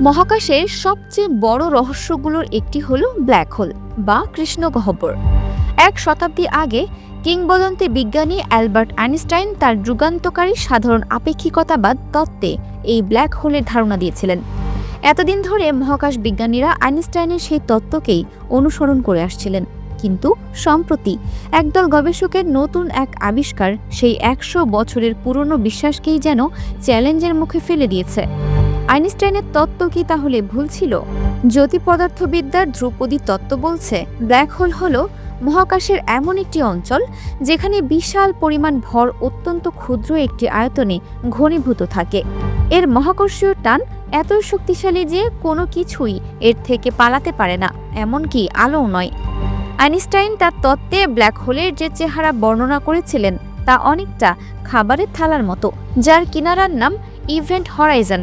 মহাকাশের সবচেয়ে বড় রহস্যগুলোর একটি হল ব্ল্যাক হোল বা কৃষ্ণগহ্বর এক শতাব্দী আগে কিংবদন্তি বিজ্ঞানী অ্যালবার্ট আইনস্টাইন তার যুগান্তকারী সাধারণ আপেক্ষিকতাবাদ তত্ত্বে এই ব্ল্যাক হোলের ধারণা দিয়েছিলেন। এতদিন ধরে মহাকাশ বিজ্ঞানীরা আইনস্টাইনের সেই তত্ত্বকেই অনুসরণ করে আসছিলেন। কিন্তু সম্প্রতি একদল গবেষকের নতুন এক আবিষ্কার সেই একশো বছরের পুরনো বিশ্বাসকেই যেন চ্যালেঞ্জের মুখে ফেলে দিয়েছে। আইনস্টাইনের তত্ত্ব কি তাহলে ভুল ছিল? জ্যোতি পদার্থবিদ্যার ধ্রুপদী তত্ত্ব বলছে, ব্ল্যাক হোল হল মহাকাশের এমন একটি অঞ্চল যেখানে বিশাল পরিমাণ ভর অত্যন্ত ক্ষুদ্র একটি আয়তনে ঘনীভূত থাকে। এর মহাকর্ষীয় টান এত শক্তিশালী যে কোনো কিছুই এর থেকে পালাতে পারে না, এমনকি আলোও নয়। আইনস্টাইন তার তত্ত্বে ব্ল্যাক হোলের যে চেহারা বর্ণনা করেছিলেন, তা অনেকটা খাবারের থালার মতো, যার কিনারার নাম ইভেন্ট হরাইজন।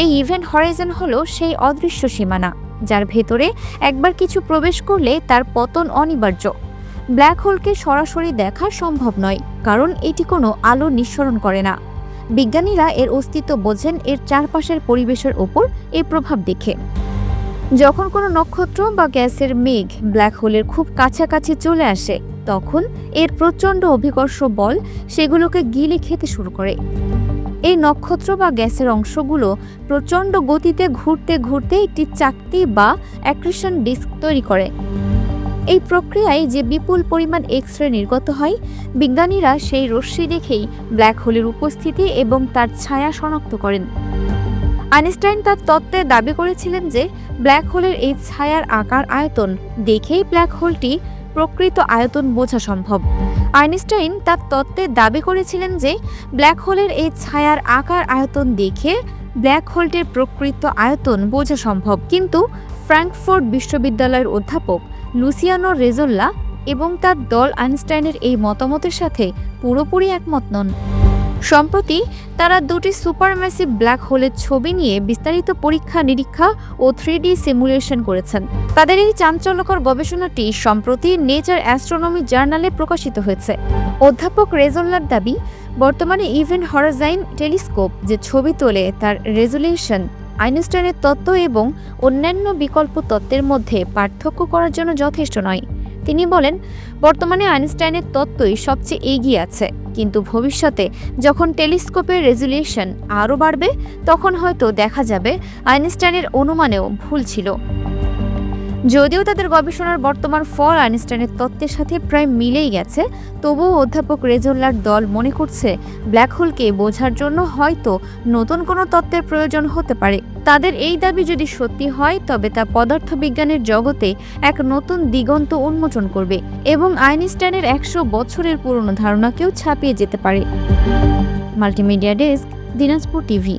এই ইভেন্ট হরাইজন হলো সেই অদৃশ্য সীমানা, যার ভেতরে একবার কিছু প্রবেশ করলে তার পতন অনিবার্য। ব্ল্যাক হোলকে সরাসরি দেখা সম্ভব নয়, কারণ এটি কোনো আলো নিঃসরণ করে না। বিজ্ঞানীরা এর অস্তিত্ব বোঝেন এর চারপাশের পরিবেশের ওপর এর প্রভাব দেখে। যখন কোনো নক্ষত্র বা গ্যাসের মেঘ ব্ল্যাক হোলের খুব কাছাকাছি চলে আসে, তখন এর প্রচণ্ড অভিকর্ষ বল সেগুলোকে গিলে খেতে শুরু করে। এই নক্ষত্র বা গ্যাসের অংশগুলো প্রচণ্ড গতিতে ঘুরতে ঘুরতে একটি চাকতি বা অ্যাক্রিশন ডিস্ক তৈরি করে। এই প্রক্রিয়ায় যে বিপুল পরিমাণ এক্স রে নির্গত হয়, বিজ্ঞানীরা সেই রশ্মি দেখেই ব্ল্যাক হোলের উপস্থিতি এবং তার ছায়া শনাক্ত করেন। আইনস্টাইন তার তত্ত্বে দাবি করেছিলেন যে, ব্ল্যাক হোলের এই ছায়ার আকার আয়তন দেখেই ব্ল্যাক হোলটি প্রকৃত আয়তন বোঝা সম্ভব। আইনস্টাইন তার তত্ত্বে দাবি করেছিলেন যে, ব্ল্যাক হোলের এই ছায়ার আকার আয়তন দেখে ব্ল্যাক হোলটির প্রকৃত আয়তন বোঝা সম্ভব। কিন্তু ফ্র্যাঙ্কফোর্ট বিশ্ববিদ্যালয়ের অধ্যাপক লুসিয়ানো রেজোল্লা এবং তার দল আইনস্টাইনের এই মতামতের সাথে পুরোপুরি একমত নন। সম্প্রতি তারা দুটি সুপারম্যাসিভ ব্ল্যাক হোলের ছবি নিয়ে বিস্তারিত পরীক্ষা, নিরীক্ষা ও থ্রি সিমুলেশন করেছেন। তাদের এই চাঞ্চল্যকর গবেষণাটি সম্প্রতি নেচার অ্যাস্ট্রোনমি জার্নালে প্রকাশিত হয়েছে। অধ্যাপক রেজোল্লার দাবি, বর্তমানে ইভেন্ট হরাজাইন টেলিস্কোপ যে ছবি তোলে তার রেজুলেশন আইনস্টাইনের তত্ত্ব এবং অন্যান্য বিকল্প তত্ত্বের মধ্যে পার্থক্য করার জন্য যথেষ্ট নয়। তিনি বলেন, বর্তমানে আইনস্টাইনের তত্ত্বই সবচেয়ে এগিয়ে আছে। কিন্তু ভবিষ্যতে যখন টেলিস্কোপের রেজুলিউশন আরও বাড়বে, তখন হয়তো দেখা যাবে আইনস্টাইনের অনুমানেও ভুল ছিল। যদিও তাদের গবেষণার বর্তমান ফল আইনস্টাইনের তত্ত্বের সাথে প্রায় মিলেই গেছে, তবুও অধ্যাপক রেজোল্লার দল মনে করছে ব্ল্যাক হোলকে বোঝার জন্য হয়তো নতুন কোনো তত্ত্বের প্রয়োজন হতে পারে। তাদের এই দাবি যদি সত্যি হয়, তবে তা পদার্থবিজ্ঞানের জগতে এক নতুন দিগন্ত উন্মোচন করবে এবং আইনস্টাইনের একশো বছরের পুরনো ধারণাকেও ছাপিয়ে যেতে পারে। Multimedia desk, Dinajpur TV.